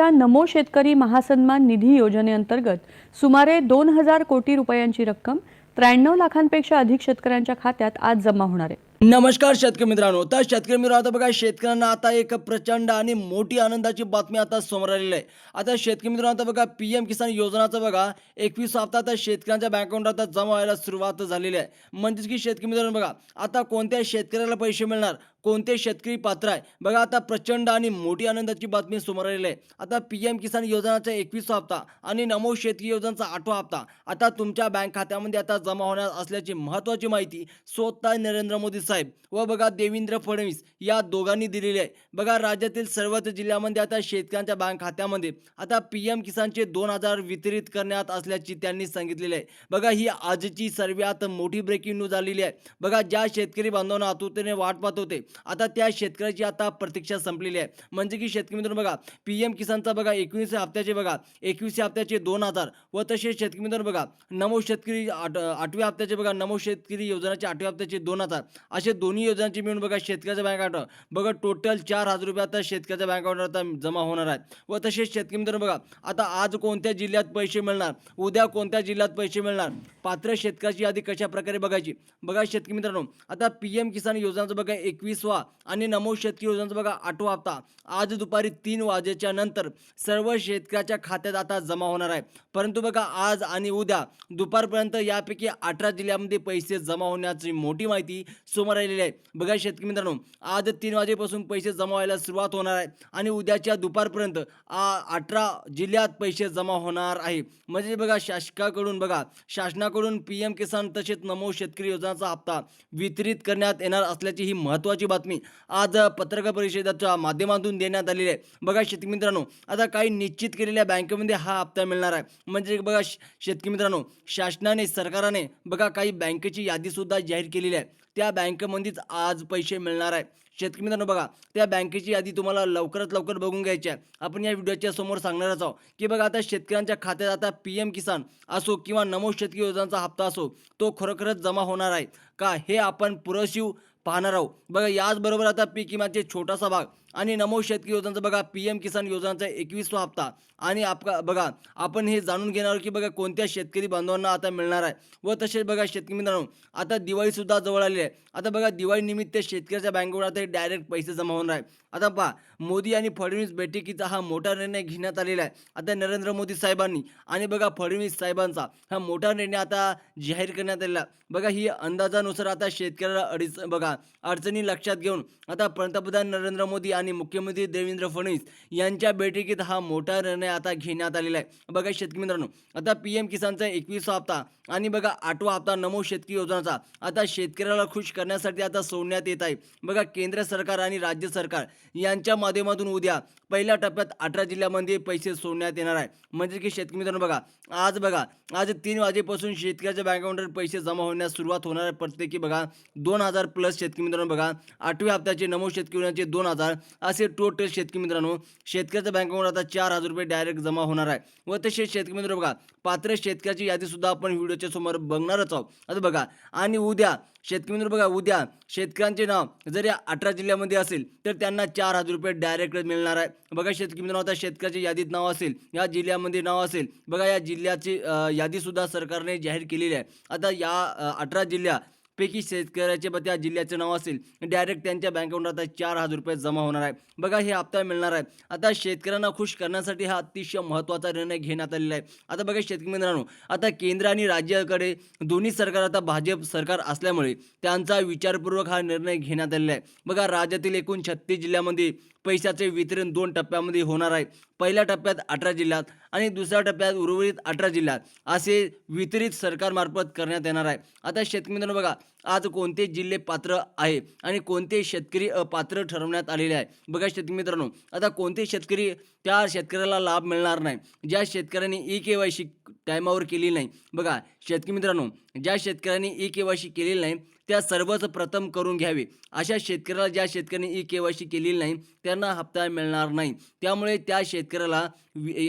सरकारच्या नमो शेतकरी महासन्मान निधी योजनेअंतर्गत सुमारे दोन हजार कोटी रुपयांची रक्कम त्र्याण्णव लाखांपेक्षा अधिक शेतकऱ्यांच्या खात्यात आज जमा होणार आहे. नमस्कार शेतकरी मित्रांनो. तर शेतकरी मित्रांनो आता बघा शेतकऱ्यांना आता एक प्रचंड आणि मोठी आनंदाची बातमी आता समोर आलेली आहे. आता शेतकरी मित्रांनो आता बघा पी एम किसान योजनाचं बघा एकवीस हप्ता आता शेतकऱ्यांच्या बँक अकाउंट आता जमा व्हायला सुरुवात झालेली आहे. म्हणजेच की शेतकरी मित्रांनो बघा आता कोणत्या शेतकऱ्याला पैसे मिळणार? कोणते शेतकरी पात्र आहे? बघा आता प्रचंड आणि मोठी आनंदाची बातमी समोर आलेली आहे. आता पी एम किसान योजनाचा एकवीसवा हप्ता आणि नमो शेतकरी योजनाचा आठवा हप्ता. आता तुमच्या बँक खात्यामध्ये आता जमा होणार असल्याची महत्त्वाची माहिती स्वतः नरेंद्र मोदी साहेब व बघा देवेंद्र फडणवीस या दोघांनी दिलेली आहे. बघा राज्यातील सर्वच जिल्ह्यामध्ये आता शेतकऱ्यांच्या बँक खात्यामध्ये आता पी एम किसानचे दोन हजार वितरित करण्यात असल्याची त्यांनी सांगितलेली आहे. बघा ही आजची सर्वात मोठी ब्रेकिंग न्यूज आलेली आहे. बघा ज्या शेतकरी बांधवांना आतुरतेने वाट पाहत होते आता त्या शेतकऱ्याची आता प्रतीक्षा संपलेली आहे. म्हणजे की शेतकरी मित्रांनो बघा पी एम किसानचा बघा एकवीस हप्त्याचे बघा एकवीस हप्त्याचे दोन हजार व तसेच शेतकरी मित्रांनो बघा नमो शेतकरी आठ आठव्या हप्त्याचे बघा नमो शेतकरी योजनाचे आठव्या हप्त्याचे दोन हजार. असे दोन्ही योजनांचे मिळून बघा शेतकऱ्याच्या बँक अकाउंट बघा टोटल चार हजार रुपये आता शेतकऱ्याच्या बँक अकाउंटवर आता जमा होणार आहेत व तसेच शेतकरी मित्रांनो बघा आता आज कोणत्या जिल्ह्यात पैसे मिळणार? उद्या कोणत्या जिल्ह्यात पैसे मिळणार? पात्र शेतकऱ्याची यादी कशा प्रकारे बघायची? बघा शेतकरी मित्रांनो आता पी एम किसान योजनाचं बघा एकवीस एकवीसवा आणि नमो शेतकरी योजनाचा बघा आठवा हप्ता. आज दुपारी तीन वाजेच्या नंतर सर्व शेतकऱ्याच्या खात्यात आता जमा होणार आहे. परंतु बघा आज आणि उद्या दुपारपर्यंत यापैकी अठरा जिल्ह्यामध्ये पैसे जमा होण्याची मोठी माहिती समोर आलेली आहे. बघा शेतकरी मित्रांनो आज तीन वाजेपासून पैसे जमा व्हायला सुरुवात होणार आहे आणि उद्याच्या दुपारपर्यंत अठरा जिल्ह्यात पैसे जमा होणार आहे. म्हणजे बघा शासकाकडून बघा शासनाकडून पी एम किसान तसेच नमो शेतकरी योजनाचा हप्ता वितरित करण्यात येणार असल्याची ही महत्त्वाची बातमी आज पत्रकार परिषदेच्या माध्यमातून देण्यात आलेली आहे. बघा शेतकरी मित्रांनो आता काही निश्चित केलेल्या बँकेमध्ये हा हप्ता मिळणार आहे. म्हणजे बघा श- शेतकरी मित्रांनो शासनाने सरकारने बघा काही बँकेची यादीसुद्धा जाहीर केलेली आहे. त्या बँकेमध्येच आज पैसे मिळणार आहे. शेतकरी मित्रांनो बघा त्या बँकेची यादी तुम्हाला लवकरात लवकर बघून घ्यायची आहे. आपण या व्हिडिओच्या समोर सांगणारच आहोत की बघा आता शेतकऱ्यांच्या खात्यात आता पी एम किसान असो किंवा नमो शेतकरी योजनाचा हप्ता असो तो खरोखरच जमा होणार आहे का? हे आपण पुरशिव पाहणार आहोत. बघा याचबरोबर आता पीक विम्याचे छोटासा भाग. आणि नमो शेतकरी योजनांचा बघा पी एम किसान योजनांचा एकवीसवा हप्ता. आणि आपका बघा आपण हे जाणून घेणार आहोत की बघा कोणत्या शेतकरी बांधवांना आता मिळणार आहे. व तसेच बघा शेतकरी मित्रांनो आता दिवाळीसुद्धा जवळ आली आहे. आता बघा दिवाळीनिमित्त शेतकऱ्याच्या बँकेवर आता डायरेक्ट पैसे जमा होणार आहे. आता पहा मोदी आणि फडणवीस बैठकीचा हा मोठा निर्णय घेण्यात आलेला आहे. आता नरेंद्र मोदी साहेबांनी आणि बघा फडणवीस साहेबांचा हा मोठा निर्णय आता जाहीर करण्यात आलेला बघा ही अंदाजानुसार आता शेतकऱ्याला अडीच बघा अडचणी लक्षात घेऊन आता पंतप्रधान नरेंद्र मोदी आणि मुख्यमंत्री देवेंद्र फडणवीस यांच्या बैठकीत हा मोठा निर्णय आता घेण्यात आलेला आहे. बघा शेतकरी मित्रांनो आता पी एम किसानचा एकवीसवा हप्ता आणि बघा आठवा हप्ता नमो शेतकरी योजनाचा. आता शेतकऱ्याला खुश करण्यासाठी आता सोडण्यात येत आहे. बघा केंद्र सरकार आणि राज्य सरकार यांच्या माध्यमातून उद्या पहिल्या टप्प्यात अठरा जिल्ह्यामध्ये पैसे सोडण्यात येणार आहे. म्हणजे की शेतकरी मित्रांनो बघा आज बघा आज तीन वाजेपासून शेतकऱ्याच्या बँक अकाउंटवर पैसे जमा होण्यास सुरुवात होणार आहे. प्रत्येकी बघा दोन हजार प्लस शेतकरी मित्रांनो बघा आठव्या हप्त्याचे नमो शेतकरी योजनेचे दोन हजार असे टोटल शेतकरी मित्रांनो शेतकऱ्याच्या बँक अकाउंट आता चार हजार रुपये डायरेक्ट जमा होणार आहे. व तसेच शेतकरी मित्र बघा पात्र शेतकऱ्याची यादीसुद्धा आपण व्हिडिओच्या समोर बघणारच आहोत. आता बघा आणि उद्या शेतकरी मित्र बघा उद्या शेतकऱ्यांचे नाव जर या अठरा जिल्ह्यामध्ये असेल तर त्यांना चार हजार रुपये डायरेक्ट मिळणार आहे. बघा शेतकरी मित्रांनो आता शेतकऱ्याच्या यादीत नाव असेल या जिल्ह्यामध्ये नाव असेल बघा या जिल्ह्याची यादीसुद्धा सरकारने जाहीर केलेली आहे. आता या अठरा जिल्ह्या पैकी शेतकऱ्याचे ब त्या जिल्ह्याचं नाव असेल. डायरेक्ट त्यांच्या बँक अकाउंटात आता चार हजार रुपये जमा होणार आहे. बघा हे हप्ता मिळणार आहे. आता शेतकऱ्यांना खुश करण्यासाठी हा अतिशय महत्त्वाचा निर्णय घेण्यात आलेला आहे. आता बघा शेतकरी मित्रांनो आता केंद्र आणि राज्याकडे दोन्ही सरकार आता भाजप सरकार असल्यामुळे त्यांचा विचारपूर्वक हा निर्णय घेण्यात आलेला आहे. बघा राज्यातील एकूण छत्तीस जिल्ह्यामध्ये पैशाचे वितरण दोन टप्प्यामध्ये होणार आहे. पहिल्या टप्प्यात अठरा जिल्ह्यात आणि दुसऱ्या टप्प्यात उर्वरित अठरा जिल्ह्यात असे वितरित सरकारमार्फत करण्यात येणार आहे. आता शेतकरी मित्रांनो बघा आज कोणते जिल्हे पात्र आहे आणि कोणते शेतकरी अपात्र ठरवण्यात आलेले आहे? बघा शेतकरी मित्रांनो आता कोणते शेतकरी त्या शेतकऱ्याला लाभ मिळणार नाही? ज्या शेतकऱ्यांनी ई के वाय सी टायमावर केली नाही. बघा शेतकरी मित्रांनो ज्या शेतकऱ्यांनी ई के वाय सी केलेली नाही त्या सर्वच प्रथम करून घ्यावे. अशा शेतकऱ्याला ज्या शेतकऱ्यांनी ई के वाय सी केलेली नाही त्यांना हप्ता मिळणार नाही. त्यामुळे त्या शेतकऱ्याला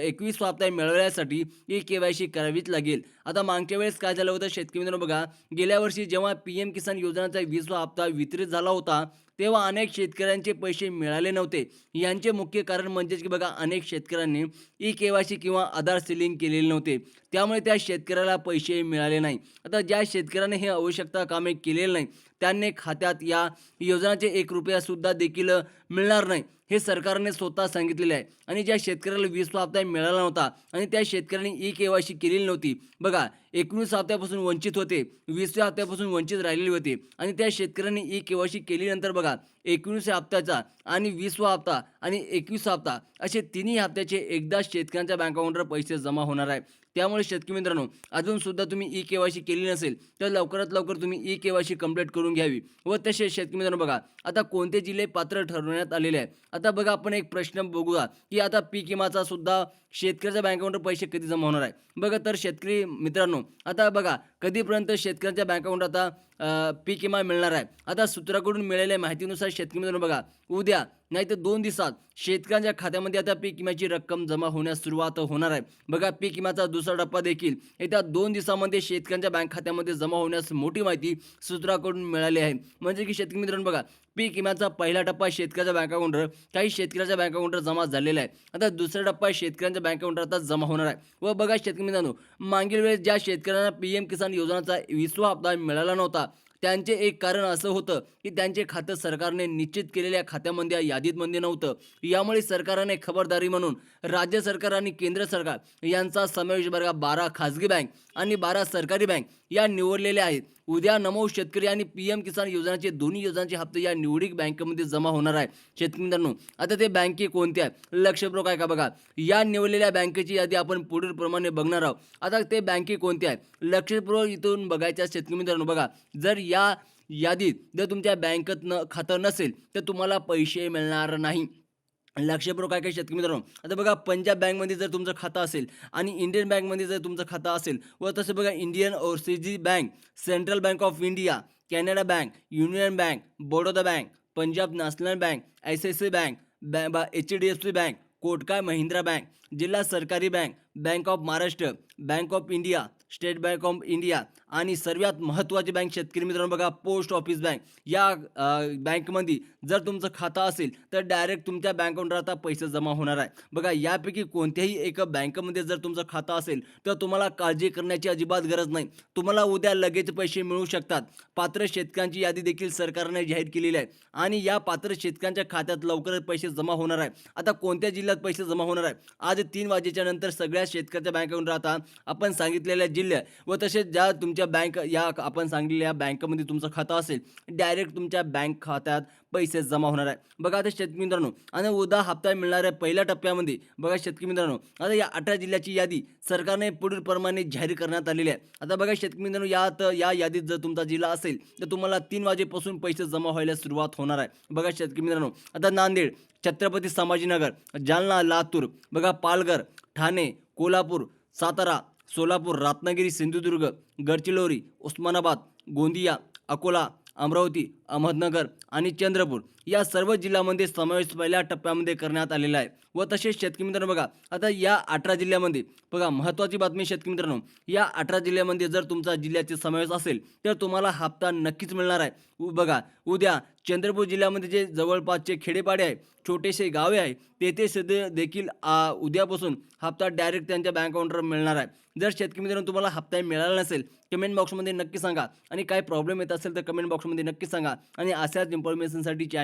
एकवीस हप्ता मिळवण्यासाठी ई के वाय सी करावीच लागेल. आता मागच्या वेळेस काय झालं होतं शेतकरी मित्रांनो बघा गेल्या वर्षी जेव्हा पी एम किसान योजनेचा वीसवा हप्ता वितरित झाला होता तेव्हा अनेक शेतकऱ्यांचे पैसे मिळाले नव्हते. यांचे मुख्य कारण म्हणजेच की बघा अनेक शेतकऱ्यांनी ई के वाय सी किंवा आधार सिलिंग केलेले नव्हते. त्यामुळे त्या शेतकऱ्याला पैसे मिळाले नाही. आता ज्या शेतकऱ्याने हे आवश्यकता कामे केलेली नाही त्यांनी खात्यात या योजनाचे एक रुपयासुद्धा देखील मिळणार नाही. हे सरकारने स्वतः सांगितलेले आहे. आणि ज्या शेतकऱ्याला वीस हप्ता मिळाला नव्हता आणि त्या शेतकऱ्यांनी ई के वाय सी केलेली नव्हती. बघा एकोणीस हप्त्यापासून वंचित होते वीसव्या हप्त्यापासून वंचित राहिलेले होते. आणि त्या शेतकऱ्यांनी ई के वाय सी केल्यानंतर बघा एकोणीसव्या हप्त्याचा आणि वीसवा हप्ता आणि एकवीस हप्ता असे तिन्ही हप्त्याचे एकदा शेतकऱ्यांच्या बँक अकाउंटवर पैसे जमा होणार आहे. त्यामुळे शेतकरी मित्रांनो अजून सुद्धा तुम्ही ई के वाय सी केली नसेल तर लवकरात लवकर तुम्ही E K Y C complete करून घ्यावी. व तसेच शेतकरी मित्रांनो बघा आता कोणते जिल्हे पात्र ठरवण्यात आलेले आहे आता बघा आपण एक प्रश्न बघूया की आता पीक विमाचा सुद्धा शेतकऱ्याच्या बँक अकाउंटवर पैसे कधी जमा होणार आहे बघा तर शेतकरी मित्रांनो आता बघा कधीपर्यंत शेतकऱ्यांच्या बँक अकाउंट आता पीक विमा मिळणार आहे. आता सूत्राकडून मिळालेल्या माहितीनुसार शेतकरी मित्रांनो बघा उद्या नाही तर दोन दिवसात शेतकऱ्यांच्या खात्यामध्ये आता पीक विम्याची रक्कम जमा होण्यास सुरुवात होणार आहे. बघा पीक विम्याचा दुसरा टप्पा देखील येत्या दोन दिवसामध्ये शेतकऱ्यांच्या बँक खात्यामध्ये जमा होण्यास मोठी माहिती सूत्राकडून मिळाली आहे. म्हणजे की शेतकरी मित्रांनो बघा पीक विम्याचा पहिला टप्पा शेतकऱ्याच्या बँक अकाउंटवर काही शेतकऱ्याच्या बँक अकाउंटवर जमा झालेला आहे. आता दुसरा टप्पा शेतकऱ्यांच्या बँक अकाउंटवर आता जमा होणार आहे. व बघा शेतकरी मित्रांनो मागील वेळेस ज्या शेतकऱ्यांना पी एम किसान योजनाचा विसवा हप्ता मिळाला नव्हता त्यांचे एक कारण असं होतं की त्यांचे खातं सरकारने निश्चित केलेल्या खात्यामध्ये यादीतमध्ये नव्हतं. यामुळे सरकारने खबरदारी म्हणून राज्य सरकार आणि केंद्र सरकार यांचा समावेश बघा बारा खाजगी बँक आणि बारा सरकारी बँक या निवडलेल्या आहेत. उद्या नमो शेतकरी आणि पी एम किसान योजनाचे दोन्ही योजनांचे हप्ते या निवडीक बँकेमध्ये जमा होणार आहे. शेतकरी मित्रांनो आता ते बँके कोणत्या आहे? लक्षपूर्वक आहे का बघा. या निवडलेल्या बँकेची यादी आपण पुढील प्रमाणे बघणार आहोत. आता ते बँके कोणत्या आहेत लक्षपूर्वक इथून बघायच्या शेतकरी मित्रांनो बघा. जर या यादीत जर तुमच्या बँकेत न खातं नसेल तर तुम्हाला पैसे मिळणार नाही. लक्षपूर्वक काय काय शेतकरी मित्रांनो आता बघा पंजाब बँकमध्ये जर तुमचं खातं असेल आणि इंडियन बँकमध्ये जर तुमचं खातं असेल व तसं बघा Indian overseas bank central bank of India Canara bank union bank Baroda bank Punjab national bank I C I C bank बॅ बा H D F C bank Kotak Mahindra bank जिल्हा सरकारी bank bank of Maharashtra bank of India state bank of India आणि सर्वात महत्त्वाची bank शेतकरी मित्रांनो बघा पोस्ट ऑफिस बँक या बँकमध्ये जर तुमचं खातं असेल तर डायरेक्ट तुमच्या बँक अकाउंटवर आता पैसे जमा होणार आहे. बघा यापैकी कोणत्याही एका बँकेमध्ये जर तुमचं खातं असेल तर तुम्हाला काळजी करण्याची अजिबात गरज नाही. तुम्हाला उद्या लगेच पैसे मिळू शकतात. पात्र शेतकऱ्यांची यादी देखील सरकारने जाहीर केलेली आहे. आणि या पात्र शेतकऱ्यांच्या खात्यात लवकरच पैसे जमा होणार आहे. आता कोणत्या जिल्ह्यात पैसे जमा होणार आहे? आज तीन वाजेच्या नंतर सगळ्या शेतकऱ्याच्या बँक अकाउंट आता आपण सांगितलेल्या जिल्ह्या व तसेच ज्या तुमच्या बँक या आपण सांगितलेल्या बँकेमध्ये तुमचं खातं असेल डायरेक्ट तुमच्या बँक खात्यात पैसे जमा होणार आहे. बघा आता शेतकरी मित्रांनो आणि उद्या हप्ता मिळणाऱ्या पहिल्या टप्प्यामध्ये बघा शेतकरी मित्रांनो आता या अठरा जिल्ह्याची यादी सरकारने पुढील प्रमाणे जाहीर करण्यात आलेली आहे. आता बघा शेतकरी मित्रांनो यात या यादीत जर तुमचा जिल्हा असेल तर तुम्हाला तीन वाजेपासून पैसे जमा व्हायला सुरुवात होणार आहे. बघा शेतकरी मित्रांनो आता नांदेड छत्रपती संभाजीनगर जालना लातूर बघा पालघर ठाणे कोल्हापूर सातारा सोलापूर रत्नागिरी सिंधुदुर्ग गडचिरोली उस्मानाबाद गोंदिया अकोला अमरावती अहमदनगर आणि चंद्रपूर. या सर्व जिल्ह्यामध्ये समावेश पहिल्या टप्प्यामध्ये करण्यात आलेला आहे. व तसेच शेतकरी मित्रांनो बघा आता या अठरा जिल्ह्यामध्ये बघा महत्त्वाची बातमी शेतकरी मित्रांनो या अठरा जिल्ह्यामध्ये जर तुमचा जिल्ह्याचा समावेश असेल तर तुम्हाला हप्ता नक्कीच मिळणार आहे. उ- बघा उद्या चंद्रपूर जिल्ह्यामध्ये जे जवळपासचे खेडेपाडे आहे छोटेसे गावे आहे तेथे सध्या देखील उद्यापासून हप्ता डायरेक्ट त्यांच्या बँक अकाउंटवर मिळणार आहे. जर शेतकरी मित्रांनो तुम्हाला हप्ता मिळाला नसेल कमेंट बॉक्समध्ये नक्की सांगा. आणि काय प्रॉब्लेम येत असेल तर कमेंट बॉक्समध्ये नक्की सांगा. आणि अशाच इन्फॉर्मेशनसाठी